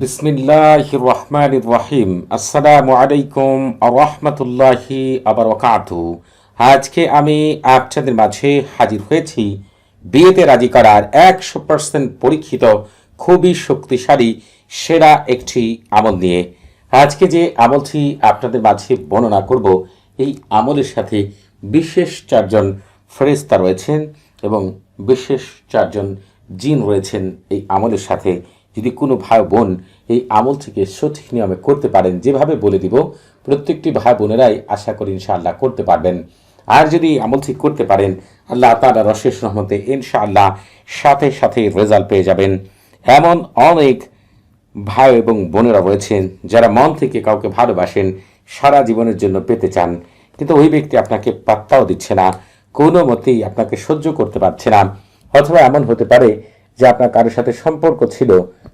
বিসমিল্লাহ রহমান রহিম। আসসালামু আলাইকুম রহমতুল্লাহি আবরকাতু। আজকে আমি আপনাদের মাঝে হাজির হয়েছি। বিয়েতে রাজি করার একশো পার্সেন্ট পরীক্ষিত, খুবই শক্তিশালী, সেরা একটি আমল নিয়ে। আজকে যে আমলটি আপনাদের মাঝে বর্ণনা করব, এই আমলের সাথে বিশেষ চারজন ফেরেস্তা রয়েছেন এবং বিশেষ চারজন জিন রয়েছেন এই আমলের সাথে। যদি কোনো ভাই বোন এই আমল থেকে সঠিক নিয়মে করতে পারেন, যেভাবে বলে দিব, প্রত্যেকটি ভাই বোনেরাই আশা করি ইনশাআল্লাহ করতে পারবেন। আর যদি আমল ঠিক করতে পারেন, আল্লাহ তালা রশেষ রহমতে ইনশাআল্লাহ সাথে সাথে রেজাল্ট পেয়ে যাবেন। এমন অনেক ভাই এবং বোনেরা রয়েছেন যারা মন থেকে কাউকে ভালোবাসেন, সারা জীবনের জন্য পেতে চান, কিন্তু ওই ব্যক্তি আপনাকে পাত্তাও দিচ্ছে না, কোনো মতেই আপনাকে সহ্য করতে পারছে না, অথবা এমন হতে পারে যে আপনার কারোর সাথে সম্পর্ক ছিল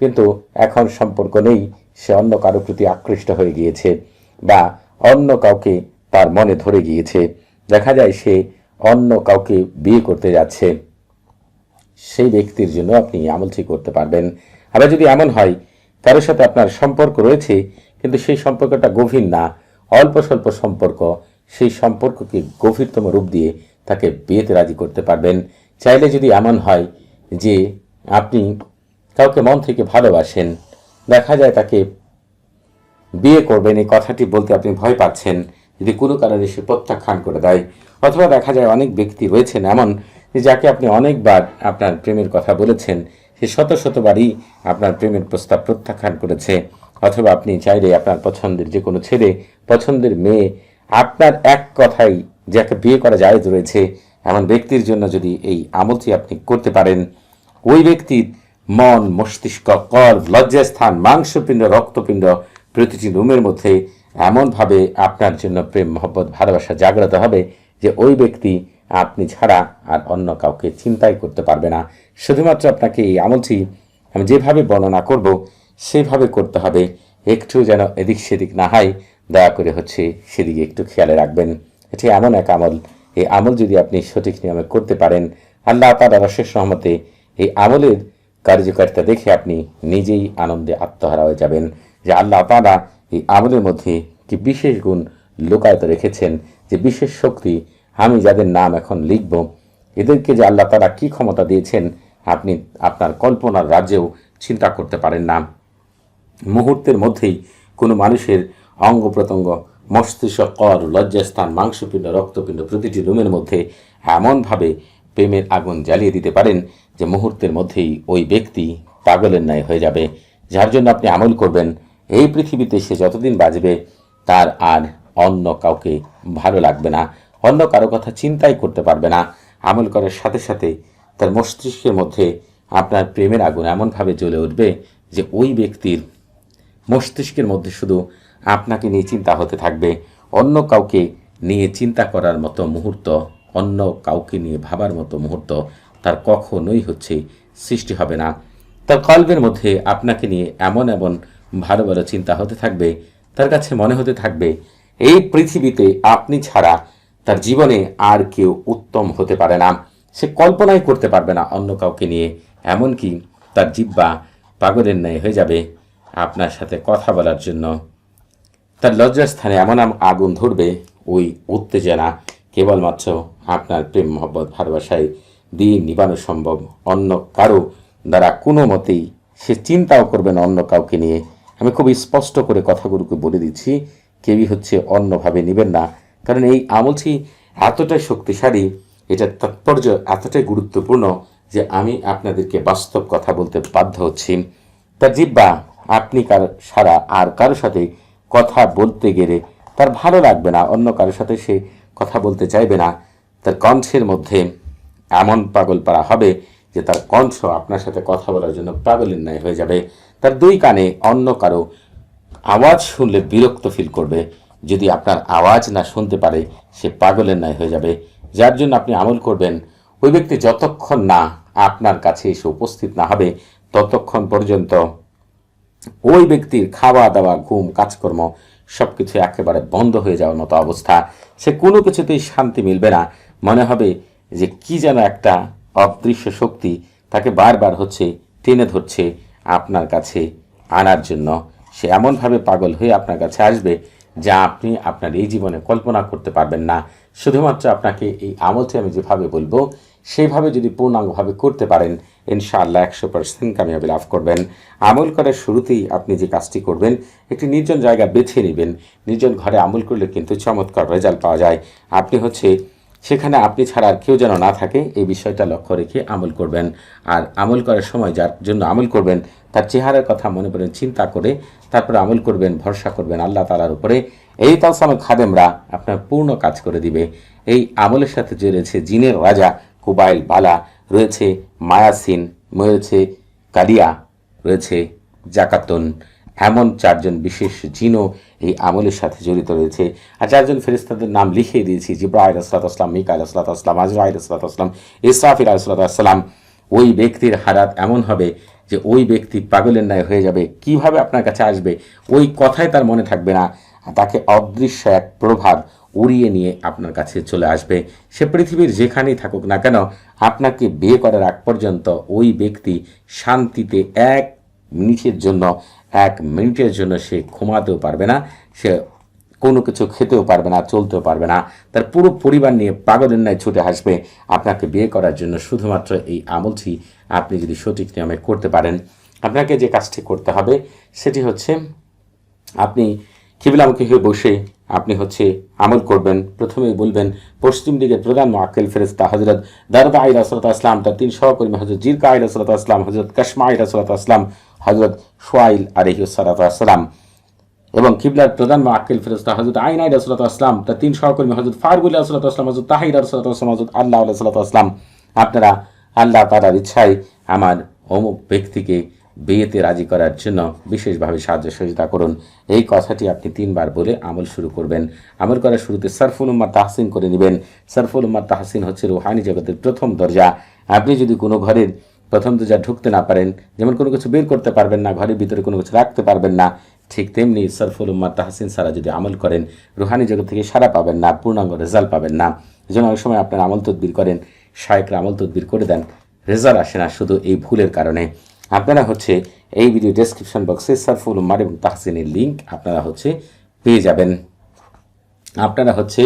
কিন্তু এখন সম্পর্ক নেই, সে অন্য কারোর প্রতি আকৃষ্ট হয়ে গিয়েছে বা অন্য কাউকে তার মনে ধরে গিয়েছে। দেখা যায় সে অন্য কাউকে বিয়ে করতে যাচ্ছে। সেই ব্যক্তির জন্য আপনি আমলটি করতে পারবেন। আবার যদি এমন হয় কারোর সাথে আপনার সম্পর্ক রয়েছে, কিন্তু সেই সম্পর্কটা গভীর না, অল্প স্বল্প সম্পর্ক, সেই সম্পর্ককে গভীরতম রূপ দিয়ে তাকে বিয়েতে রাজি করতে পারবেন। চাইলে যদি এমন হয় যে আপনি কাউকে মন থেকে ভালোবাসেন, দেখা যায় তাকে বিয়ে করবেন, এই কথাটি বলতে আপনি ভয় পাচ্ছেন, যদি কোনো কারণে সে প্রত্যাখ্যান করে দেয়। অথবা দেখা যায় অনেক ব্যক্তি রয়েছেন এমন যে যাকে আপনি অনেকবার আপনার প্রেমের কথা বলেছেন, সে শত শতবারই আপনার প্রেমের প্রস্তাব প্রত্যাখ্যান করেছে। অথবা আপনি চাইলে আপনার পছন্দের যে কোনো ছেলে, পছন্দের মেয়ে, আপনার এক কথাই যাকে বিয়ে করা যায় রয়েছে, এমন ব্যক্তির জন্য যদি এই আমলটি আপনি করতে পারেন, ওই ব্যক্তির মন, মস্তিষ্ক কল লজ্জাস্থান, মাংসপিণ্ড, রক্তপিণ্ড প্রতিটি রুমের মধ্যে এমনভাবে আপনার জন্য প্রেম, মহব্বত, ভালোবাসা জাগ্রত হবে যে ওই ব্যক্তি আপনি ছাড়া আর অন্য কাউকে চিন্তাই করতে পারবে না। শুধুমাত্র আপনাকে এই আমলটি আমি যেভাবে বর্ণনা করব, সেভাবে করতে হবে। একটু যেন এদিক সেদিক না হয়, দয়া করে হচ্ছে সেদিকে একটু খেয়ালে রাখবেন। এটি এমন এক আমল। এই আমল যদি আপনি সঠিক নিয়মে করতে পারেন, আল্লাহ তালা রশেষ সহমতে এই আমলের কার্যকারিতা দেখে আপনি নিজেই আনন্দে আত্মহারা হয়ে যাবেন। যে আল্লাহ তালা এই আমলের মধ্যে কি বিশেষ গুণ লুকায়িত রেখেছেন, যে বিশেষ শক্তি আমি যাদের নাম এখন লিখব, এদেরকে যে আল্লাহ তারা কি ক্ষমতা দিয়েছেন, আপনি আপনার কল্পনার রাজ্যেও চিন্তা করতে পারেন না। মুহূর্তের মধ্যেই কোনো মানুষের অঙ্গ প্রত্যঙ্গ, মস্তিষ্ক, কর, লজ্জাস্থান, মাংসপিণ্ড, রক্তপিণ্ড প্রতিটি রুমের মধ্যে এমনভাবে প্রেমের আগুন জ্বালিয়ে দিতে পারেন যে মুহূর্তের মধ্যেই ওই ব্যক্তি পাগলের ন্যায় হয়ে যাবে। যার জন্য আপনি আমল করবেন, এই পৃথিবীতে সে যতদিন বাঁচবে, তার আর অন্য কাউকে ভালো লাগবে না, অন্য কারও কথা চিন্তাই করতে পারবে না। আমল করার সাথে সাথে তার মস্তিষ্কের মধ্যে আপনার প্রেমের আগুন এমনভাবে জ্বলে উঠবে যে ওই ব্যক্তির মস্তিষ্কের মধ্যে শুধু আপনাকে নিয়ে চিন্তা হতে থাকবে, অন্য কাউকে নিয়ে চিন্তা করার মতো মুহূর্ত অন্য কাউকে নিয়ে ভাবার মতো মুহূর্ত তার কখনোই হচ্ছে সৃষ্টি হবে না। তার কল্পের মধ্যে আপনাকে নিয়ে এমন এমন ভালো ভালো চিন্তা হতে থাকবে, তার কাছে মনে হতে থাকবে, এই পৃথিবীতে আপনি ছাড়া তার জীবনে আর কেউ উত্তম হতে পারে না। সে কল্পনাই করতে পারবে না অন্য কাউকে নিয়ে, এমনকি তার জিব্বা পাগলের ন্যায় হয়ে যাবে আপনার সাথে কথা বলার জন্য। তার লজ্জাস্থানে এমন আগুন ধরবে, ওই উত্তেজনা কেবলমাত্র আপনার প্রেম, মহব্বত, ভালোবাসায় দিয়ে নিবানো সম্ভব। অন্য কারও দ্বারা কোনো মতেই সে চিন্তাও করবে না অন্য কাউকে নিয়ে। আমি খুব স্পষ্ট করে কথাগুলোকে বলে দিচ্ছি, কেউই হচ্ছে অন্যভাবে নেবেন না। কারণ এই আমলটি এতটাই শক্তিশালী, এটার তাৎপর্য এতটাই গুরুত্বপূর্ণ যে আমি আপনাদেরকে বাস্তব কথা বলতে বাধ্য হচ্ছি। তার জিব্বা আপনি কার সারা আর কারোর সাথে কথা বলতে গেলে তার ভালো লাগবে না। অন্য কারোর সাথে সে কথা বলতে চাইবে না। তার কণ্ঠের মধ্যে এমন পাগল পাড়া হবে যে তার কণ্ঠ আপনার সাথে কথা বলার জন্য পাগলের ন্যায় হয়ে যাবে। তার দুই কানে অন্য কারও আওয়াজ শুনলে বিরক্ত ফিল করবে। যদি আপনার আওয়াজ না শুনতে পারে, সে পাগলের ন্যায় হয়ে যাবে। যার জন্য আপনি আমল করবেন, ওই ব্যক্তি যতক্ষণ না আপনার কাছে এসে উপস্থিত না হবে, ততক্ষণ পর্যন্ত ওই ব্যক্তির খাওয়া দাওয়া ঘুম, কাজকর্ম সব কিছু একেবারে বন্ধ হয়ে যাওয়ার মতো অবস্থা। সে কোনো কিছুতেই শান্তি মিলবে না। মনে হবে যে কি যেন একটা অদৃশ্য শক্তি তাকে বারবার হচ্ছে, টেনে ধরছে আপনার কাছে আনার জন্য। সে এমনভাবে পাগল হয়ে আপনার কাছে আসবে যা আপনি আপনার এই জীবনে কল্পনা করতে পারবেন না। শুধুমাত্র আপনাকে এই আমলটি আমি যেভাবে বলব সেইভাবে যদি পূর্ণাঙ্গভাবে করতে পারেন, ইনশাআল্লাহ একশো পার্সেন্ট কামিয়াবি লাভ করবেন। আমল করার শুরুতেই আপনি যে কাজটি করবেন, একটি নির্জন জায়গা বেছে নেবেন। নির্জন ঘরে আমল করলে কিন্তু চমৎকার রেজাল্ট পাওয়া যায়। আপনি হচ্ছে, সেখানে আপনি ছাড়া আর কেউ যেন না থাকে, এই বিষয়টা লক্ষ্য রেখে আমল করবেন। আর আমল করার সময় যার জন্য আমল করবেন, তার চেহারার কথা মনে করেন চিন্তা করে তারপরে আমল করবেন, ভরসা করবেন আল্লাহ তালার উপরে। এই তালসামের খাদেমরা আপনার পূর্ণ কাজ করে দিবে। এই আমলের সাথে যে রয়েছে জিনের রাজা কুবাইল বালা রয়েছে, মায়াসিন রয়েছে কালিয়া রয়েছে, জাকাতন। এমন চারজন বিশেষ জিনও এই আমলের সাথে জড়িত রয়েছে। আর চারজন ফেরিস্তাদের নাম লিখে দিয়েছি জিব্রাহিল আসলাত আসলাম মিকাইল আসলাত আসলাম আজরাইল আসলাত আসলাম ইসরাফিল আসলাত আসলাম ওই ব্যক্তির হারাত এমন হবে যে ওই ব্যক্তি পাগলের ন্যায় হয়ে যাবে। কীভাবে আপনার কাছে আসবে? ওই কথাই তার মনে থাকবে না। তাকে অদৃশ্য এক প্রভাব উড়িয়ে নিয়ে আপনার কাছে চলে আসবে। সে পৃথিবীর যেখানেই থাকুক না কেন, আপনাকে বিয়ে করার আগ পর্যন্ত ওই ব্যক্তি শান্তিতে এক মিনিটের জন্য, এক মিনিটের জন্য সে ঘুমাতেও পারবে না, সে কোনো কিছু খেতেও পারবে না, চলতেও পারবে না। তার পুরো পরিবার নিয়ে পাগলের ন্যায় ছুটে আসবে। আপনাকে বিয়ে করার জন্য শুধুমাত্র এই আমলটি আপনি যদি সঠিক নিয়মে করতে পারেন, আপনাকে যে কাজটি করতে হবে, সেটি হচ্ছে আপনি কিবিলামুখী হয়ে বসে আপনি হচ্ছে আমল করবেন প্রথমে বলবেন, পশ্চিম দিকের প্রধান মোয়াক্কেল ফেরেস্তা হজরত দারদা আই রসরত আসলাম, তার তিন সহকর্মী হজরত জিরকা আই রসরত আসলাম হজরত কসমা আই রসরত আসলাম হজরত সোয়াইল আলহিউসালাত আসলাম এবং কিবলার প্রধান মোয়াক্কেল ফেরেস্তা হজরত আইন আই রসরত আসলাম, তার তিন সহকর্মী হজরত ফারগুল রসরত আসলাম হজরত তাহির রসরত আসলাম হজরত আল্লাহ রসরত আসলাম। আপনারা আল্লাহ তালার ইচ্ছায় আমার অমুক ব্যক্তিকে বিয়েতে রাজি করার জন্য বিশেষভাবে সাহায্য সহযোগিতা করুন। এই কথাটি আপনি তিনবার বলে আমল শুরু করবেন। আমল করার শুরুতে সরফুল উম্মার তাহসিন করে নেবেন। সরফুল উম্মার তাহসিন হচ্ছে রুহানি জগতের প্রথম দরজা। আপনি যদি কোনো ঘরের প্রথম দরজা ঢুকতে না পারেন, যেমন কোনো কিছু বের করতে পারবেন না, ঘরের ভিতরে কোনো কিছু রাখতে পারবেন না, ঠিক তেমনি সরফুল উম্মার তাহসিন সারা যদি আমল করেন, রুহানি জগৎ থেকে সারা পাবেন না, পূর্ণাঙ্গ রেজাল্ট পাবেন না। জন্য অনেক সময় আপনার আমল তদবির করেন, শায়করা আমল তদবির করে দেন, রেজাল্ট আসে না শুধু এই ভুলের কারণে। আপনারা হচ্ছে এই ভিডিও ডেসক্রিপশন বক্সে সারফুল উম্মার এবং তাহসিনের লিঙ্ক আপনারা হচ্ছে পেয়ে যাবেন। আপনারা হচ্ছে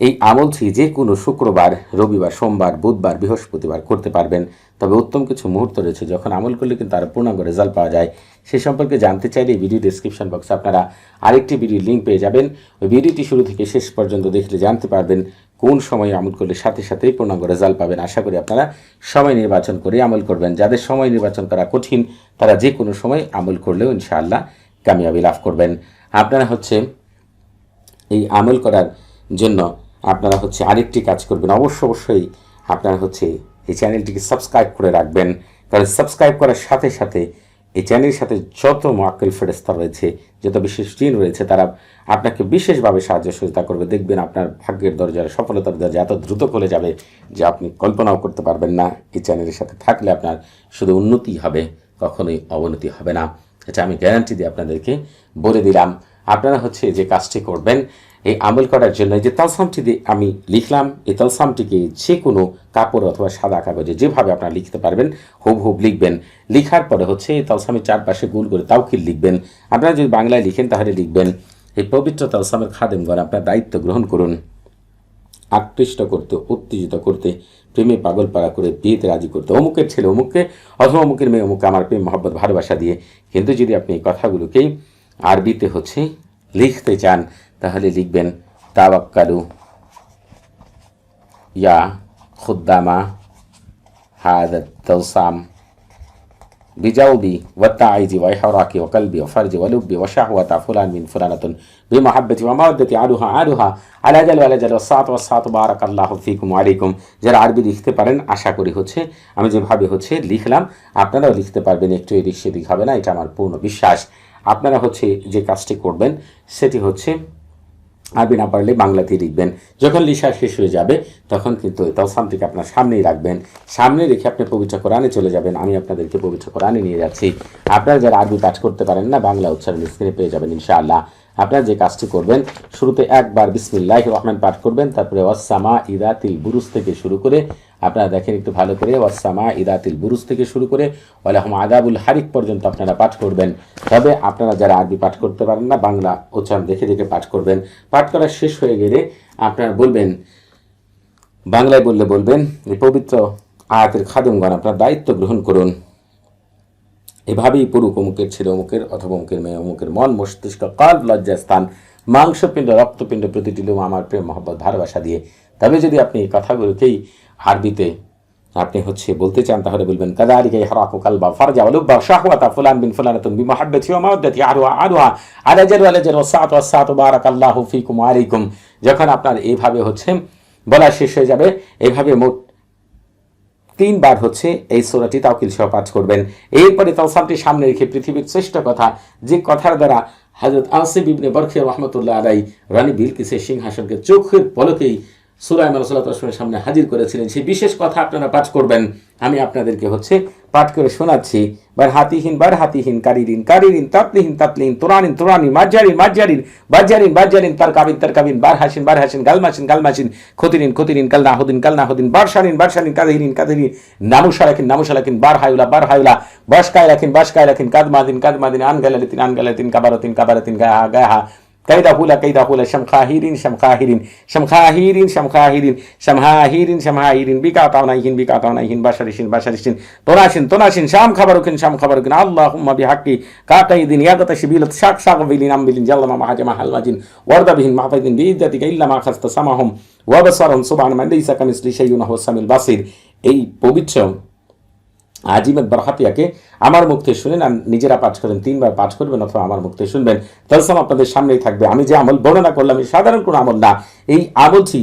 এই আমল আমলটি যে কোনো শুক্রবার, রবিবার, সোমবার, বুধবার, বৃহস্পতিবার করতে পারবেন। তবে উত্তম কিছু মুহূর্ত রয়েছে, যখন আমল করলে কিন্তু তার পূর্ণাঙ্গ রেজাল্ট পাওয়া যায়। সে সম্পর্কে জানতে চাইলে এই ভিডিও ডিসক্রিপশন বক্সে আপনারা আরেকটি ভিডিও লিঙ্ক পেয়ে যাবেন। ওই ভিডিওটি শুরু থেকে শেষ পর্যন্ত দেখলে জানতে পারবেন কোন সময়ে আমল করলে সাথে সাথেই পূর্ণাঙ্গ রেজাল্ট পাবেন? আশা করি আপনারা সময় নির্বাচন করে আমল করবেন। যাদের সময় নির্বাচন করা কঠিন, তারা যে কোনো সময় আমল করলেও ইনশাআল্লাহ কামিয়াবি লাভ করবেন। আপনারা হচ্ছে এই আমল করার জন্য আপনারা হচ্ছে আরেকটি কাজ করবেন। অবশ্য অবশ্যই আপনারা হচ্ছে এই চ্যানেলটিকে সাবস্ক্রাইব করে রাখবেন। কারণ সাবস্ক্রাইব করার সাথে সাথে এই চ্যানেলের সাথে যত মোয়াক্কেল ফেরেস্তা রয়েছে, যত বিশেষ টিন রয়েছে, তারা আপনাকে বিশেষভাবে সাহায্য সহযোগিতা করবে। দেখবেন আপনার ভাগ্যের দরজার সফলতার দরজা এত দ্রুত খুলে যাবে যে আপনি কল্পনাও করতে পারবেন না। এই চ্যানেলের সাথে থাকলে আপনার শুধু উন্নতি হবে, কখনোই অবনতি হবে না। এটা আমি গ্যারান্টি দিয়ে আপনাদেরকে বলে দিলাম। আপনারা হচ্ছে যে কাজটি করবেন এই আমল করার জন্য যে তালসামটি আমি লিখলাম, এই তালসামটিকে যে কোনো কাপড় অথবা সাদা কাগজে যেভাবে আপনারা লিখতে পারবেন হুব হুব লিখবেন। লিখার পরে হচ্ছে এই তালসামের চারপাশে গোল করে তাওকিল লিখবেন। আপনারা যদি বাংলায় লিখেন তাহলে লিখবেন এই পবিত্র তালসামের খাদেমগণ আপনার দায়িত্ব গ্রহণ করুন। আকৃষ্ট করতে, উত্তেজিত করতে, প্রেমে পাগল পাড়া করে, বিয়েতে রাজি করতে, অমুকের ছেলে অমুককে, অথবা অমুকের মেয়ে অমুকে আমার প্রেম, মহব্বত, ভালোবাসা দিয়ে। কিন্তু যদি আপনি এই কথাগুলোকেই আরবিতে হচ্ছে লিখতে চান তাহলে লিখবেন তাওয়াক্কালু ইয়া খুদ্দামা হাদা তৌসাম بجوبي والتعيز وإحراكي وقلبي وفرجي ولبي وشهوة فلان من فلانة بمحبتي ومودتي عدوها عدوها على جل ولا جل والساعة والساعة بارك الله فيكم وعليكم যারা আরবি লিখতে পারেন আশা করি হচ্ছে আমি যেভাবে হচ্ছে লিখলাম আপনারাও লিখতে পারবেন একটু এদিক সেদিক হবে না এটা আমার পূর্ণ বিশ্বাস আপনারা হচ্ছে যে কাজটি করবেন সেটি হচ্ছে আরবি না পারলে বাংলাতে লিখবেন। যখন লিসা শেষ হয়ে যাবে, তখন কিন্তু তাওসামটিকে আপনার সামনেই রাখবেন। সামনে রেখে আপনি পবিত্র কোরআনে চলে যাবেন। আমি আপনাদেরকে পবিত্র কোরআনে নিয়ে যাচ্ছি। আপনারা যারা আরবি কাজ করতে পারেন না, বাংলা উচ্চারণ স্ক্রিনে পেয়ে যাবেন, ইনশাআল্লাহ। আপনারা যে কাজটি করবেন, শুরুতে একবার বিসমিল্লাহ রহমান পাঠ করবেন, তারপরে ওয়াসামা ইদাতিল বুরুজ থেকে শুরু করে, আপনারা দেখেন একটু ভালো করে ওয়াসামা ইদাতিল বুরুজ থেকে শুরু করে, ওয়ালাহম আদাবুল হারিক পর্যন্ত আপনারা পাঠ করবেন। তবে আপনারা যারা আরবি পাঠ করতে পারেন না, বাংলা উচ্চারণ দেখে দেখে পাঠ করবেন। পাঠ করা শেষ হয়ে গেলে আপনারা বলবেন, বাংলায় বললে বলবেন, এই পবিত্র আয়াতের খাদমগণ আপনার দায়িত্ব গ্রহণ করুন। এভাবেই পুরুষ অমুকের ছেলে, অমুকের অথবা অমুকের মেয়ে, অমুকের মন, মস্তিষ্ক কাল্প লজ্জাস্থান, মাংসপিণ্ড, রক্তপিণ্ড প্রতিটি লোম আমার প্রেম, মহব্বত, ভালোবাসা দিয়ে। তবে যদি আপনি এই কথাগুলোকেই আরবিতে আপনি হচ্ছে বলতে চান, তাহলে বলবেন কাদারিকে হারাকু কালবা ফারজা ওয়ালুবা শাহওয়াতা ফুলান বিন ফুলানাতুন বিমাহাব্বাতি ওয়া মাওয়াদ্দাতি আরওয়া আরওয়া আলাজার ওয়ালাজার ওয়াসাত ওয়াসাত বারাকাল্লাহু ফিকুম ওয়া আলাইকুম। যখন আপনার এইভাবে হচ্ছে বলা শেষ হয়ে যাবে এইভাবে মোট তিনবার হচ্ছে এই সোরাটি তাওকিল সহ পাঠ করবেন। এরপরে তাওসামটি সামনে রেখে পৃথিবীর শ্রেষ্ঠ কথা, যে কথার দ্বারা হজরত আসিফ ইবনে বরখিয়া রহমতুল্লাহ আলাই রানী বিলকিসের সিংহাসনকে চোখের পলকেই সুরাইম মানসুল্লাহ সামনে হাজির করেছিলেন। সেই বিশেষ কথা আপনারা পাঠ করবেন। আমি আপনাদেরকে হচ্ছে পাঠ করে শোনাচ্ছি। বার হাতিহীন বার হাতিহীন, কারিরিন কারিরিন, তাতলিহীন তাতলিহীন, তোরানিন, তোরানি মাজ্জারিন মাজ্জারিন বাজ্জারিন বাজ্জারিন তার কাবিন তার কাবিন বার হাসিন বার হাসিন, গালমাসিন গালমাসিন, খতিরিন খতিরিন কাল নাহুদিন কাল নাহুদিন বারশানিন বারশানিন কাদিরিন কাদিরিন নামুসা রাখিন নামুসা রাখিন বার হায়ুলা বার হায়ুলা বাসকায় রাখিন বাসকায় রাখিন কাদমাদিন কাদমাদিন আনগালাতিন আনগালাতিন কাবারতিন কাবারতিন গাহা গাহা كيدا هولا كيدا هولا شمخاهيرين شمخاهيرين شمخاهيرين شمخاهيرين بيكا تاونا بك بيكا تاونا أطعنايهن بشرشين بشرشين توناشين توناشين شام خبركن شام خبركن اللهم بحقي كاقيدين يغت شبيلة شاق شاق بيلين أم بيلين جل ما محاجم حلواجين. ورد بهن معفيدين بإذتك إلا ما خست سماهم. وبصرهم سبحان من ليس كمثل شيء وهو السميع البصير. أي بوبيتشم আজিমেদ বারহাতিয়াকে আমার মুখ শুনেন। আর নিজেরা পাঠ করেন, তিনবার পাঠ করবেন অথবা আমার মুখ থেকে শুনবেন। তলসাম আপনাদের সামনেই থাকবে। আমি যে আমল বর্ণনা করলাম এই সাধারণ কোনো আমল না। এই আমলটি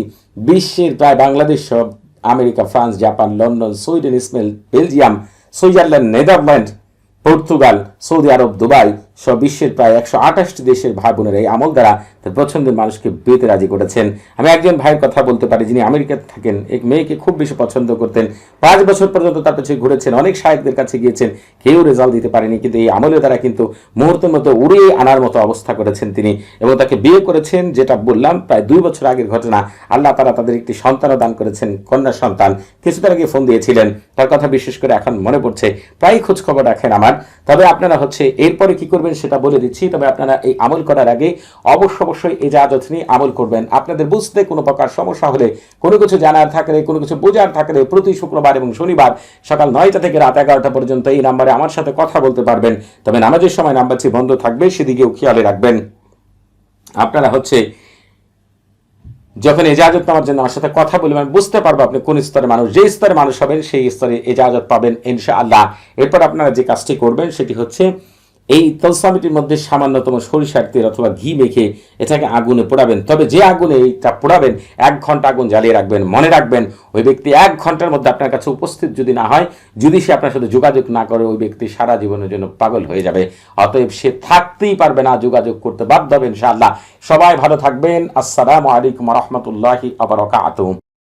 বিশ্বের প্রায় বাংলাদেশ, সব America, France, Japan, London, Sweden ইসমেল Belgium, Switzerland, Netherland, Portugal, Saudi Arab, Dubai সব বিশ্বের প্রায় একশো আঠাশটি দেশের ভাই বোনেরা এই আমল দ্বারা তার পছন্দের মানুষকে বিয়েতে রাজি করেছেন। আমি একজন ভাইয়ের কথা বলতে পারি যিনি আমেরিকাতে থাকেন। এক মেয়েকে খুব বেশি পছন্দ করতেন। পাঁচ বছর পর্যন্ত তার পেছনে ঘুরেছেন। অনেক সাহেবদের কাছে গিয়েছেন। কেউ রেজাল্ট দিতে পারেনি, কিন্তু এই আমলের দ্বারা কিন্তু মুহূর্তের মতো উড়িয়ে আনার মতো অবস্থা করেছেন তিনি এবং তাকে বিয়ে করেছেন, যেটা বললাম, প্রায় দুই বছর আগের ঘটনা। আল্লাহ তারা তাদের একটি সন্তানও দান করেছেন, কন্যা সন্তান। কিছুদিন আগে ফোন দিয়েছিলেন। তার কথা বিশেষ করে এখন মনে পড়ছে। প্রায় খোঁজ খবর রাখেন আমার। তবে আপনারা হচ্ছে, এরপরে কি করবেন? সেটা বলে দিচ্ছি। তবে আপনারা এই আমল করার আগে অবশ্য অবশ্যই এজাজত নিয়ে আমল করবেন। আপনাদের বুঝতে কোনো প্রকার সমস্যা হলে, কোনো কিছু জানার থাকলে, কোনো কিছু বোঝার থাকলে প্রতি শুক্রবার এবং শনিবার সকাল নয়টা থেকে রাত এগারোটা পর্যন্ত এই নাম্বারে আমার সাথে কথা বলতে পারবেন। তবে নামাজের সময় নাম্বারটি বন্ধ থাকবে, সেদিকেও খেয়ালে রাখবেন। আপনারা হচ্ছে যখন এজাজত পাওয়ার জন্য আমার সাথে কথা বলবেন, আমি বুঝতে পারব আপনি কোন স্তরের মানুষ। যে স্তরে মানুষ হবেন, সেই স্তরে এজাজত পাবেন ইনশা আল্লাহ এরপর আপনারা যে কাজটি করবেন, সেটি হচ্ছে এই তলসামিটির মধ্যে সামান্যতম সরিষার তেল অথবা ঘি মেখে এটাকে আগুনে পোড়াবেন। তবে যে আগুনে এইটা পোড়াবেন, এক ঘণ্টা আগুন জ্বালিয়ে রাখবেন, মনে রাখবেন, ওই ব্যক্তি এক ঘণ্টার মধ্যে আপনার কাছে উপস্থিত যদি না হয়, যদি সে আপনার সাথে যোগাযোগ না করে, ওই ব্যক্তি সারা জীবনের জন্য পাগল হয়ে যাবে। অতএব সে থাকতেই পারবে না যোগাযোগ করতে বাধ্য হবেন ইনশাআল্লাহ। সবাই ভালো থাকবেন। আসসালামু আলাইকুম রহমতুল্লাহি আবরকাতুম